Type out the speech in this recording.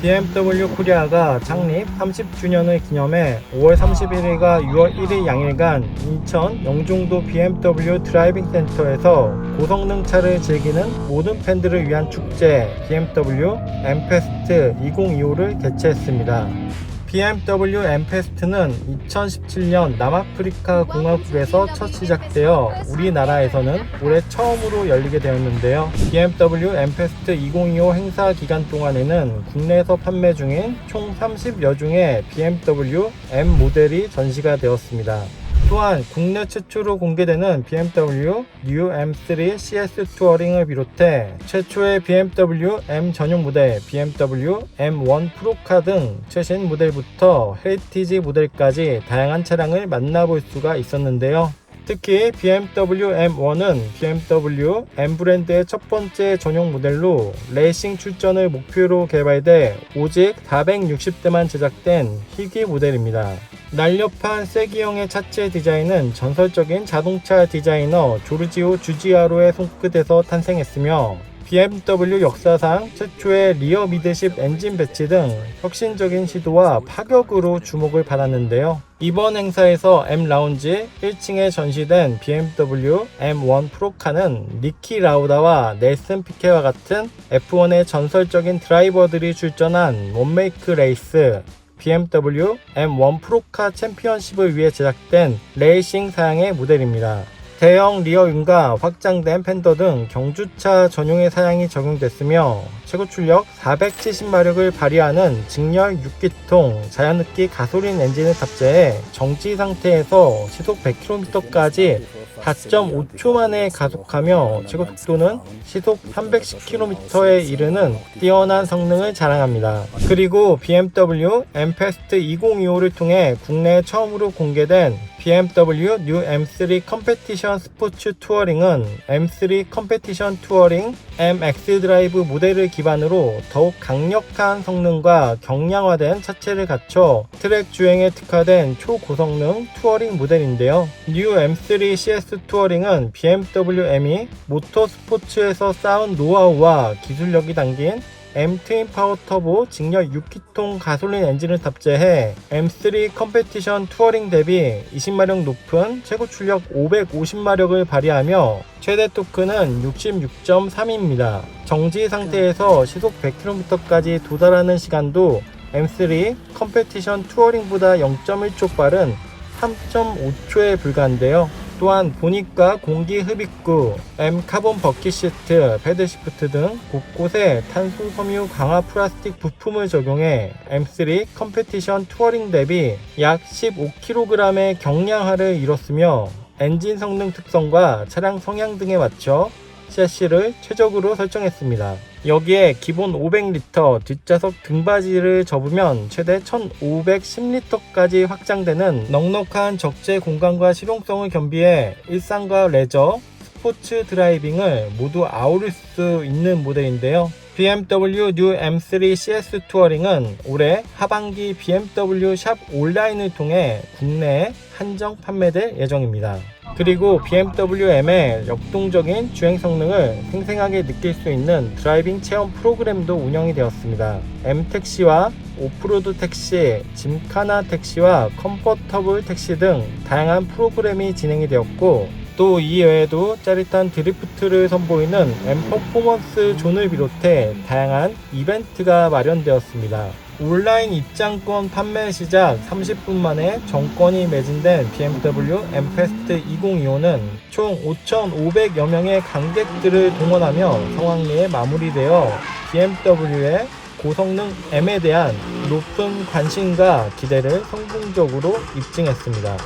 BMW 코리아가 창립 30주년을 기념해 5월 31일과 6월 1일 양일간 인천 영종도 BMW 드라이빙 센터에서 고성능 차를 즐기는 모든 팬들을 위한 축제 BMW M 페스트 2025를 개최했습니다. BMW M 페스트는 2017년 남아프리카 공화국에서 첫 시작되어 우리나라에서는 올해 처음으로 열리게 되었는데요. BMW M 페스트 2025 행사 기간 동안에는 국내에서 판매 중인 총 30여 중의 BMW M 모델이 전시가 되었습니다. 또한 국내 최초로 공개되는 BMW New M3 CS 투어링을 비롯해 최초의 BMW M 전용 모델 BMW M1 프로카 등 최신 모델부터 헤리티지 모델까지 다양한 차량을 만나볼 수가 있었는데요. 특히 BMW M1은 BMW M 브랜드의 첫 번째 전용 모델로 레이싱 출전을 목표로 개발돼 오직 460대만 제작된 희귀 모델입니다. 날렵한 세기형의 차체 디자인은 전설적인 자동차 디자이너 조르지오 주지아로의 손끝에서 탄생했으며 BMW 역사상 최초의 리어 미드십 엔진 배치 등 혁신적인 시도와 파격으로 주목을 받았는데요. 이번 행사에서 M 라운지 1층에 전시된 BMW M1 프로카는 니키 라우다와 넬슨 피케와 같은 F1의 전설적인 드라이버들이 출전한 원메이크 레이스 BMW M1 프로카 챔피언십을 위해 제작된 레이싱 사양의 모델입니다. 대형 리어윤과 확장된 팬더 등 경주차 전용의 사양이 적용됐으며 최고 출력 470마력을 발휘하는 직렬 6기통 자연흡기 가솔린 엔진을 탑재해 정지 상태에서 시속 100km까지 4.5초 만에 가속하며 최고 속도는 시속 310km에 이르는 뛰어난 성능을 자랑합니다. 그리고 BMW M 페스트 2025를 통해 국내 처음으로 공개된 BMW New M3 컴페티션 스포츠 투어링은 M3 컴페티션 투어링 MX 드라이브 모델을 기반으로 더욱 강력한 성능과 경량화된 차체를 갖춰 트랙 주행에 특화된 초고성능 투어링 모델인데요. New M3 CS 투어링은 BMW M이 모터 스포츠에서 쌓은 노하우와 기술력이 담긴 M 트윈 파워 터보 직렬 6기통 가솔린 엔진을 탑재해 M3 컴페티션 투어링 대비 20마력 높은 최고 출력 550마력을 발휘하며 최대 토크는 66.3입니다. 정지 상태에서 시속 100km까지 도달하는 시간도 M3 컴페티션 투어링보다 0.1초 빠른 3.5초에 불과한데요. 또한 보니까 공기 흡입구, M 카본 버킷 시트, 패드 시프트 등 곳곳에 탄소 섬유 강화 플라스틱 부품을 적용해 M3 컴페티션 투어링 대비 약 15kg의 경량화를 이뤘으며 엔진 성능 특성과 차량 성향 등에 맞춰 셰시를 최적으로 설정했습니다. 여기에 기본 500리터 뒷좌석 등받이를 접으면 최대 1510리터까지 확장되는 넉넉한 적재 공간과 실용성을 겸비해 일상과 레저, 스포츠 드라이빙을 모두 아우를 수 있는 모델인데요. BMW New M3 CS 투어링은 올해 하반기 BMW 샵 온라인을 통해 국내에 한정 판매될 예정입니다. 그리고 BMW M의 역동적인 주행 성능을 생생하게 느낄 수 있는 드라이빙 체험 프로그램도 운영이 되었습니다. M 택시와 오프로드 택시, 짐카나 택시와 컴포터블 택시 등 다양한 프로그램이 진행이 되었고 또 이 외에도 짜릿한 드리프트를 선보이는 M 퍼포먼스 존을 비롯해 다양한 이벤트가 마련되었습니다. 온라인 입장권 판매 시작 30분 만에 정권이 매진된 BMW M 페스트 2025는 총 5,500여 명의 관객들을 동원하며 성황리에 마무리되어 BMW의 고성능 M에 대한 높은 관심과 기대를 성공적으로 입증했습니다.